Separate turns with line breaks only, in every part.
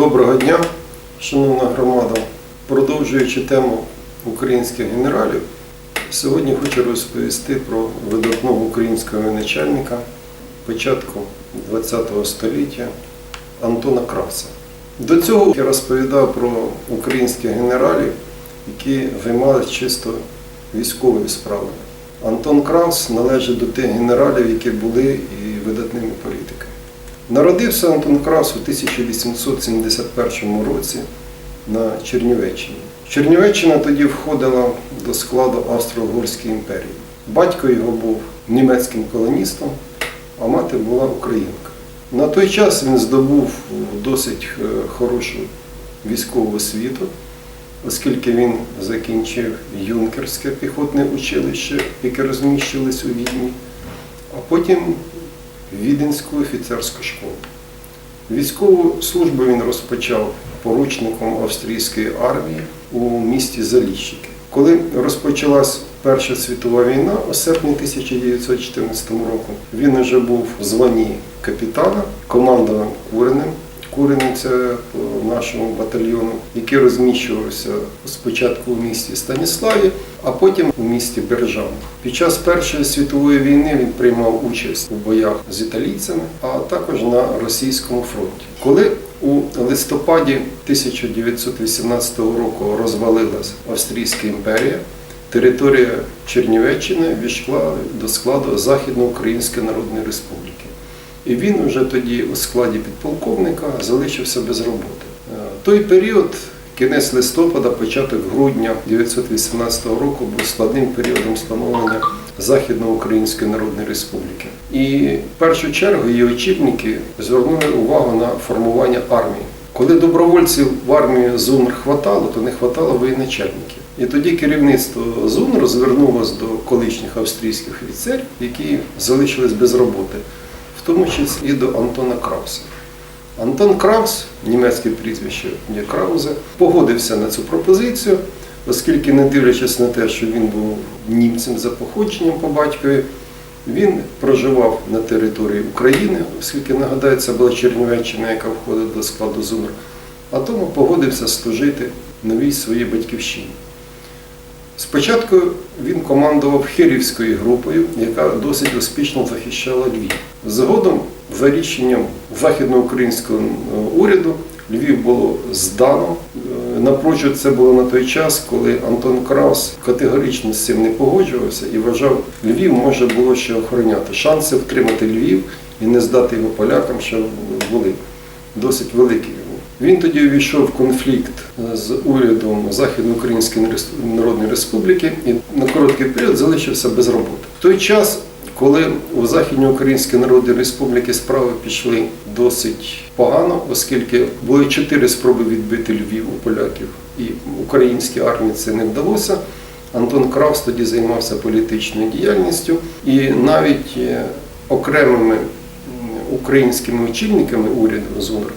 Доброго дня, шановна громада. Продовжуючи тему українських генералів, сьогодні хочу розповісти про видатного українського воєначальника початку ХХ століття Антона Кравца. До цього я розповідав про українських генералів, які займалися чисто військовою справою. Антон Кравц належить до тих генералів, які були і видатними політиками. Народився Антон Крас у 1871 році на Чернівеччині. Чернівеччина тоді входила до складу Австро-Угорської імперії. Батько його був німецьким колоністом, а мати була українка. На той час він здобув досить е, хорошу військову освіту, оскільки він закінчив юнкерське піхотне училище, яке розміщилось у Відні, а потім Віденську офіцерську школу. Військову службу він розпочав поручником австрійської армії у місті Заліщики. Коли розпочалась Перша світова війна у серпні 1914 року, він вже був в званні капітана, командував Куреним. Курений це по нашому батальйону, який розміщувався спочатку в місті Станіславі, а потім у місті Бержан. Під час Першої світової війни він приймав участь у боях з італійцями, а також на російському фронті. Коли у листопаді 1918 року розвалилась Австрійська імперія, територія Чернівеччини війшла до складу Західноукраїнської Народної Республіки. І він вже тоді у складі підполковника залишився без роботи. Е, Той період, кінець листопада, початок грудня 1918 року, був складним періодом становлення Західноукраїнської Народної Республіки. І в першу чергу її очільники звернули увагу на формування армії. Коли добровольців в армію ЗУНР хватало, то не хватало воєначальників. І тоді керівництво ЗУНР звернулося до колишніх австрійських офіцерів, які залишились без роботи тому числі і до Антона Крауса. Антон Краус, німецьке прізвище Краузе, погодився на цю пропозицію, оскільки, не дивлячись на те, що він був німцем за походженням по батькові, він проживав на території України, оскільки, нагадаю, це була Чернівеччина, яка входить до складу ЗУНР, а тому погодився служити новій своїй батьківщині. Спочатку він командував Хирівською групою, яка досить успішно захищала Львів. Згодом, за рішенням західноукраїнського уряду, Львів було здано. Е, Напрочуд це було на той час, коли Антон Краус категорично з цим не погоджувався і вважав, Львів може було ще охороняти. Шанси втримати Львів і не здати його полякам, що були досить великі. Він тоді увійшов в конфлікт з урядом Західноукраїнської Народної Республіки і на короткий період залишився без роботи. В той час, коли у Західноукраїнській Народній Республіки справи пішли досить погано, оскільки були чотири спроби відбити Львів у поляків, і українській армії це не вдалося. Антон Кравс тоді займався політичною діяльністю і навіть е, окремими українськими очільниками уряду ЗУНР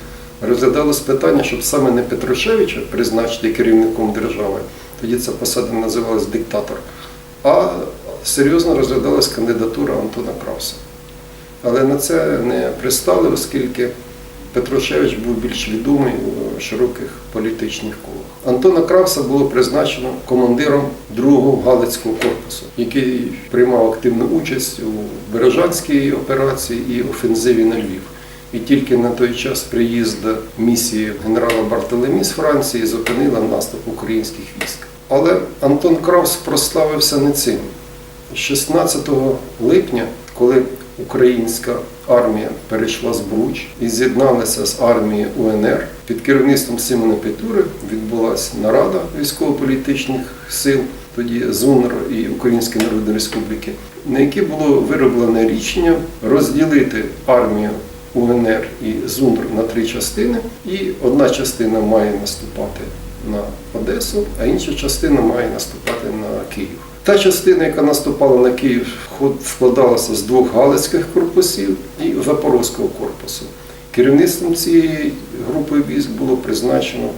розглядалось питання, щоб саме не Петрушевича призначити керівником держави, тоді ця посада називалась диктатор, а серйозно розглядалась кандидатура Антона Крауса. Але на це не пристали, оскільки Петрушевич був більш відомий у широких політичних колах. Антона Кравса було призначено командиром другого Галицького корпусу, який приймав активну участь у Бережанській операції і офензиві на Львів. І тільки на той час приїзду місії генерала Бартолемі з Франції зупинила наступ українських військ. Але Антон Кравс прославився не цим. 16 липня, коли українська армія перейшла з Бруч і з'єдналася з армією УНР, під керівництвом Симона Петури відбулася нарада військово-політичних сил, тоді ЗУНР і Української Народної Республіки, на якій було вироблене рішення розділити армію УНР і ЗУНР на три частини, і одна частина має наступати на Одесу, а інша частина має наступати на Київ. Та частина, яка наступала на Київ, складалася з двох галицьких корпусів і Запорозького корпусу. Керівництвом цієї групи військ було призначено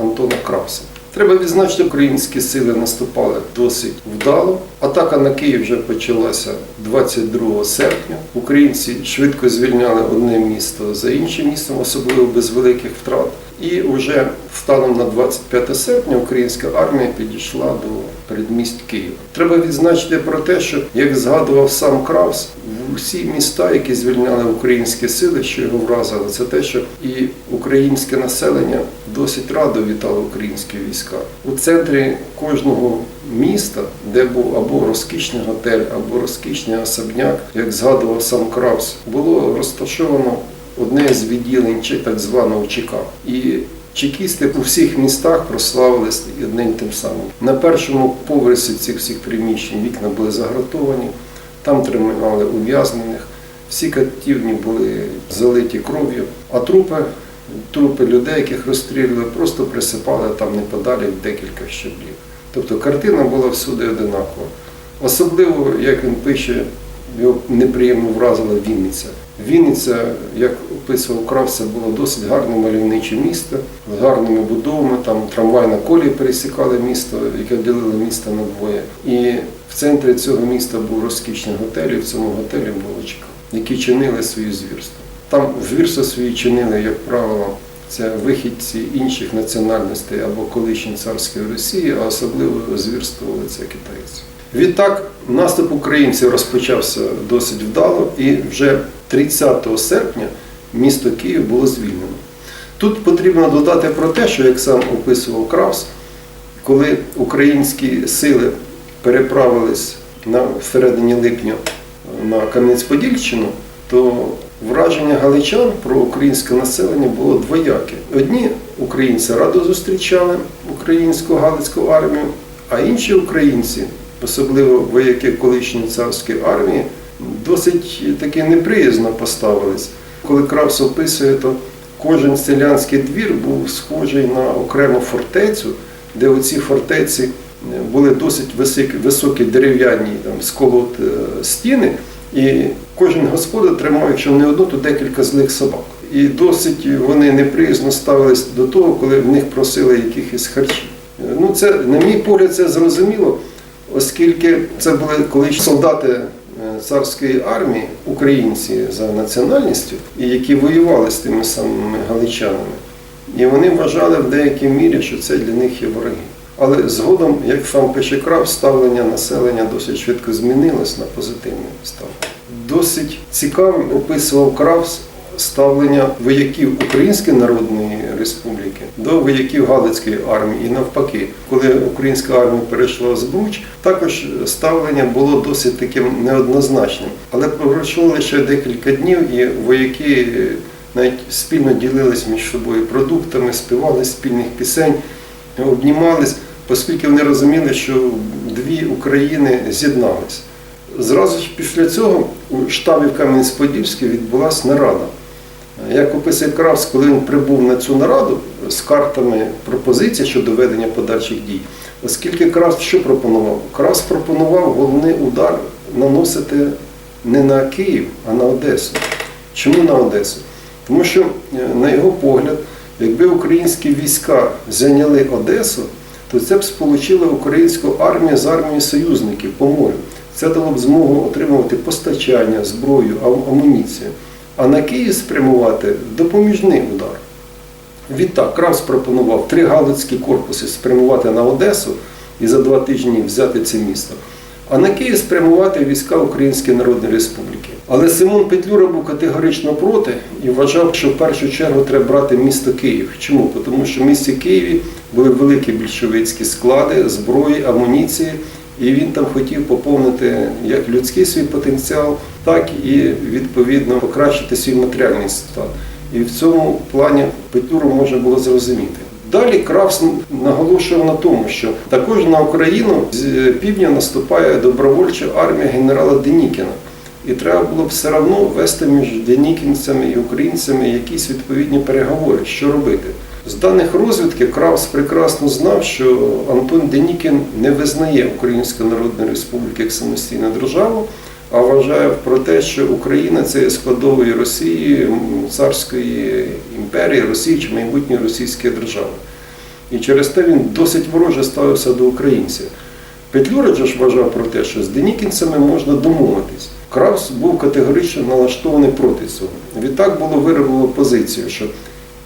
Антона Крауса. Треба відзначити, українські сили наступали досить вдало. Атака на Київ вже почалася 22 серпня. Українці швидко звільняли одне місто за іншим містом, особливо без великих втрат. І вже станом на 25 серпня українська армія підійшла до передмість Києва. Треба відзначити про те, що як згадував сам Кравс, в усі міста, які звільняли українські сили, що його вразило, це те, що і українське населення досить радо вітало українські війська. У центрі кожного міста, де був або розкішний готель, або розкішний особняк, як згадував сам Кравс, було розташовано одне з відділень так званого ЧК. І чекісти у всіх містах прославились одним тим самим. На першому поверсі цих всіх приміщень вікна були загратовані, там тримали ув'язнених, всі катівні були залиті кров'ю, а трупи, трупи людей, яких розстрілювали, просто присипали там неподалі в декілька щаблів. Тобто картина була всюди одинакова. Особливо, як він пише, його неприємно вразила Вінниця. Вінниця, як описував Кравця, було досить гарне мальовниче місто з гарними будовами. Там трамвайна колія пересікали місто, яке ділило місто на двоє. І в центрі цього міста був розкішний готель, і в цьому готелі було ЧК, які чинили свої звірства. Там звірства свої чинили, як правило, це вихідці інших національностей або колишньої царської Росії, а особливо звірствували це китайці. Відтак наступ українців розпочався досить вдало, і вже 30 серпня місто Київ було звільнено. Тут потрібно додати про те, що як сам описував Кравс, коли українські сили переправились на всередині липня на Кам'янець-Подільщину, то враження галичан про українське населення було двояке. Одні українці радо зустрічали українську галицьку армію, а інші українці, особливо вояки колишньої царської армії, досить таки неприязно поставились. Коли Кравс описує, то кожен селянський двір був схожий на окрему фортецю, де оці фортеці були досить високі, високі дерев'яні сколот е, стіни, і кожен господар тримав, якщо не одну, то декілька злих собак. І досить вони неприязно ставились до того, коли в них просили якихось харчів. Ну, це, на мій погляд, це зрозуміло, оскільки це були колись солдати е, царської армії, українці за національністю, і які воювали з тими самими галичанами. І вони вважали в деякій мірі, що це для них є вороги. Але згодом, як сам пише Крав, ставлення населення досить швидко змінилось на позитивне ставлення. Досить цікавим описував Кравс ставлення вояків Української Народної Республіки до вояків Галицької армії і навпаки, коли українська армія перейшла в Збруч, також ставлення було досить таким неоднозначним. Але пройшло лише декілька днів, і вояки навіть спільно ділились між собою продуктами, співали спільних пісень, обнімались, оскільки вони розуміли, що дві України з'єднались. Зразу ж після цього у штабі в Кам'янець-Подільській відбулася нарада. Як описує Кравс, коли він прибув на цю нараду з картами пропозицій щодо ведення подальших дій, оскільки Кравс що пропонував? Кравс пропонував головний удар наносити не на Київ, а на Одесу. Чому на Одесу? Тому що, е, на його погляд, якби українські війська зайняли Одесу, то це б сполучило українську армію з армією союзників по морю. Це дало б змогу отримувати постачання, зброю, амуніцію. А на Київ спрямувати допоміжний удар. Відтак Кравс пропонував три галицькі корпуси спрямувати на Одесу і за два тижні взяти це місто. А на Київ спрямувати війська Української Народної Республіки. Але Симон Петлюра був категорично проти і вважав, що в першу чергу треба брати місто Київ. Чому? Тому що в місті Києві були великі більшовицькі склади, зброї, амуніції, і він там хотів поповнити як людський свій потенціал, так і відповідно покращити свій матеріальний стан. І в цьому плані Петлюру можна було зрозуміти. Далі Кравс наголошував на тому, що також на Україну з півдня наступає добровольча армія генерала Денікіна. І треба було б все одно вести між денікінцями і українцями якісь відповідні переговори, що робити. З даних розвідки Кравс прекрасно знав, що Антон Денікін не визнає Українську Народну Республіку як самостійну державу, а вважає про те, що Україна це є складовою Росії, царської імперії, Росії чи майбутньої російської держави. І через те він досить вороже ставився до українців. Петлюра ж вважав про те, що з денікінцями можна домовитись. Кравс був категорично налаштований проти цього. Відтак було вироблено позицію, що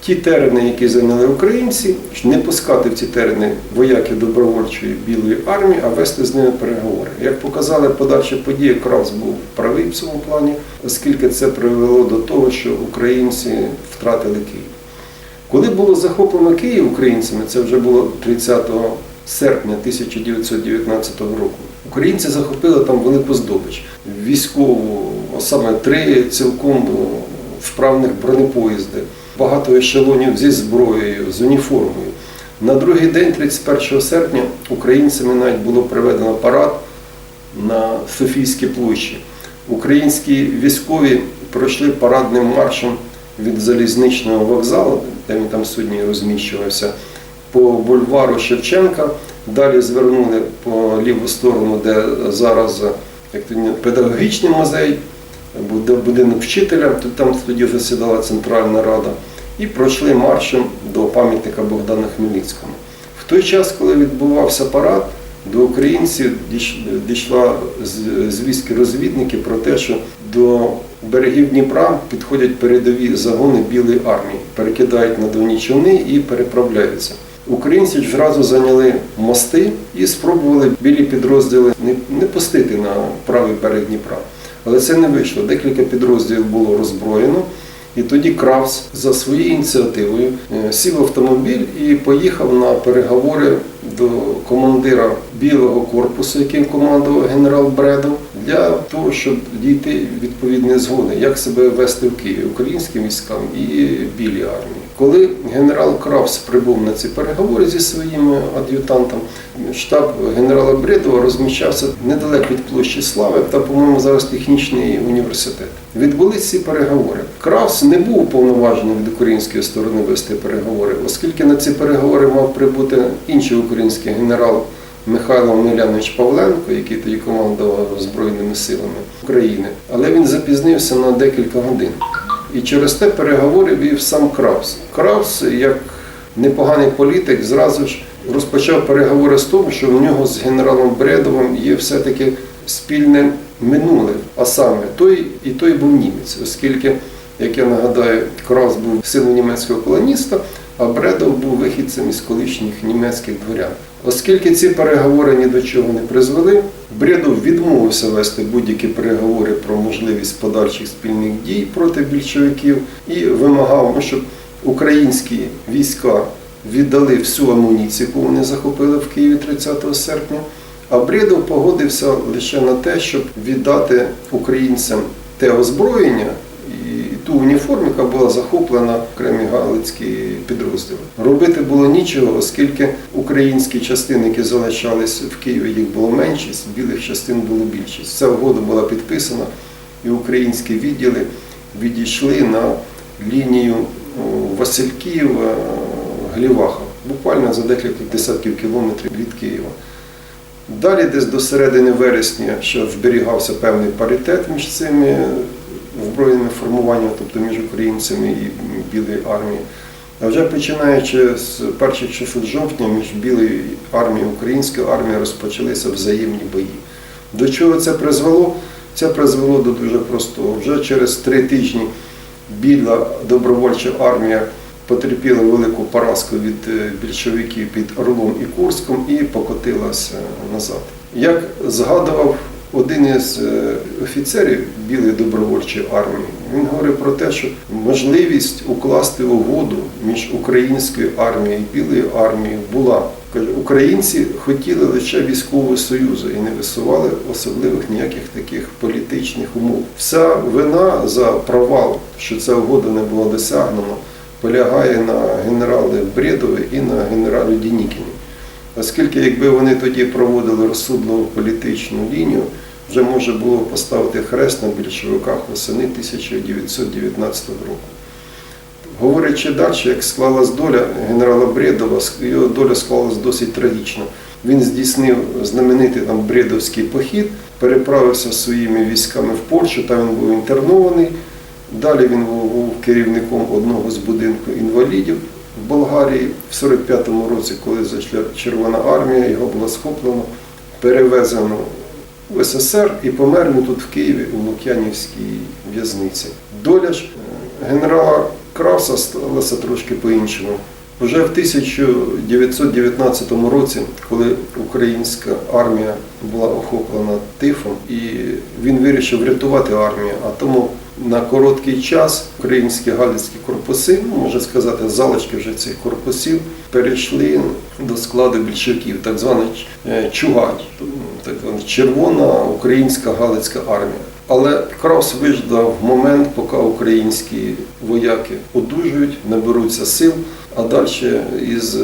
ті терени, які зайняли українці, не пускати в ці терени вояків добровольчої білої армії, а вести з ними переговори. Як показали подальші події, Кравс був правий в цьому плані, оскільки це привело до того, що українці втратили Київ. Коли було захоплено Київ українцями, це вже було 30 серпня 1919 року. Українці захопили там велику здобич, військову, а саме три цілком вправних бронепоїзди, багато ешелонів зі зброєю, з уніформою. На другий день, 31 серпня, українцями навіть було проведено парад на Софійській площі. Українські військові пройшли парадним маршем від залізничного вокзалу, де він там сьогодні розміщувався, по бульвару Шевченка. Далі звернули по ліву сторону, де зараз педагогічний музей, будинок вчителя, там тоді засідала Центральна Рада, і пройшли маршем до пам'ятника Богдана Хмельницькому. В той час, коли відбувався парад, до українців дійшла звістки розвідників про те, що до берегів Дніпра підходять передові загони Білої армії, перекидають на човни і переправляються. Українці зразу зайняли мости і спробували білі підрозділи не, пустити на правий берег Дніпра. Але це не вийшло. Декілька підрозділів було роззброєно. І тоді Кравс за своєю ініціативою е, сів автомобіль і поїхав на переговори до командира білого корпусу, яким командував генерал Бредов, для того, щоб дійти відповідної згоди, як себе вести в Києві українським військам і білій армії. Коли генерал Кравс прибув на ці переговори зі своїм ад'ютантом, штаб генерала Бредова розміщався недалеко від площі Слави та, по-моєму, зараз технічний університет. Відбулись ці переговори. Кравс не був уповноважений від української сторони вести переговори, оскільки на ці переговори мав прибути інший український генерал Михайло Милянович Павленко, який тоді командував Збройними силами України. Але він запізнився на декілька годин. І через те переговори вів сам Кравс. Кравс, як непоганий політик, зразу ж розпочав переговори з того, що в нього з генералом Бредовим є все-таки спільне минуле. А саме той і той був німець, оскільки, як я нагадаю, Кравс був сином німецького колоніста, а Бредов був вихідцем із колишніх німецьких дворян. Оскільки ці переговори ні до чого не призвели, Бредов відмовився вести будь-які переговори про можливість подальших спільних дій проти більшовиків і вимагав, щоб українські війська віддали всю амуніцію, яку вони захопили в Києві 30 серпня. А Бредов погодився лише на те, щоб віддати українцям те озброєння ту уніформу, яка була захоплена окремі галицькі підрозділи. Робити було нічого, оскільки українські частини, які залишались в Києві, їх було меншість, білих частин було більшість. Ця угода була підписана, і українські відділи відійшли на лінію Васильків, Гліваха, буквально за декілька десятків кілометрів від Києва. Далі, десь до середини вересня, ще зберігався певний паритет між цими збройними формуваннями, тобто між українцями і Білою армією. А вже починаючи з перших часів жовтня між Білою армією і українською армією розпочалися взаємні бої. До чого це призвело? Це призвело до дуже простого. Вже через три тижні біла добровольча армія потерпіла велику поразку від е, більшовиків під Орлом і Курском і покотилася назад. Як згадував один із е, офіцерів Білої добровольчої армії, він говорив про те, що можливість укласти угоду між українською армією і Білою армією була. Каже, українці хотіли лише військового союзу і не висували особливих ніяких таких політичних умов. Вся вина за провал, що ця угода не була досягнена, полягає на генералі Бредові і на генералі Дінікіні. Оскільки якби вони тоді проводили розсудливу політичну лінію, вже можна було поставити хрест на більшовиках восени 1919 року. Говорячи далі, як склалась доля генерала Бредова, його доля склалась досить трагічно. Він здійснив знаменитий там Бредовський похід, переправився своїми військами в Польщу, там він був інтернований. Далі він був керівником одного з будинків інвалідів Болгарії. В 45-му році, коли зайшла Червона армія, його було схоплено, перевезено в СССР і помер він тут в Києві у Лук'янівській в'язниці. Доля ж е, генерала Краса сталося трошки по-іншому. Вже в 1919 році, коли українська армія була охоплена тифом, і він вирішив врятувати армію, а тому на короткий час українські галицькі корпуси, ну, можна сказати, залишки вже цих корпусів, перейшли до складу більшовиків, так званий е, Чугай, так звана Червона українська галицька армія. Але Краус виждав момент, поки українські вояки одужують, наберуться сил, а далі із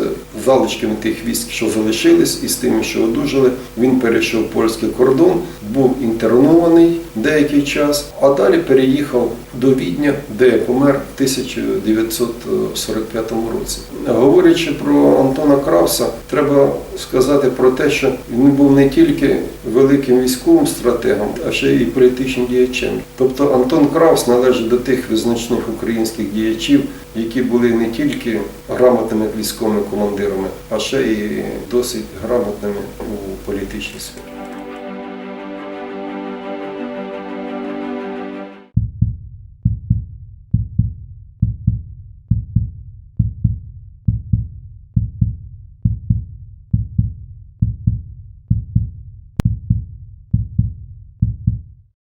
залишками тих військ, що залишились, і з тими, що одужали, він перейшов польський кордон, був інтернований деякий час, а далі переїхав до Відня, де помер в 1945 році. Говорячи про Антона Крауса, треба сказати про те, що він був не тільки великим військовим стратегом, а ще й політичним діячем. Тобто Антон Краус належить до тих визначних українських діячів, які були не тільки грамотними військовими командирами, а ще й досить грамотними у політичній сфері.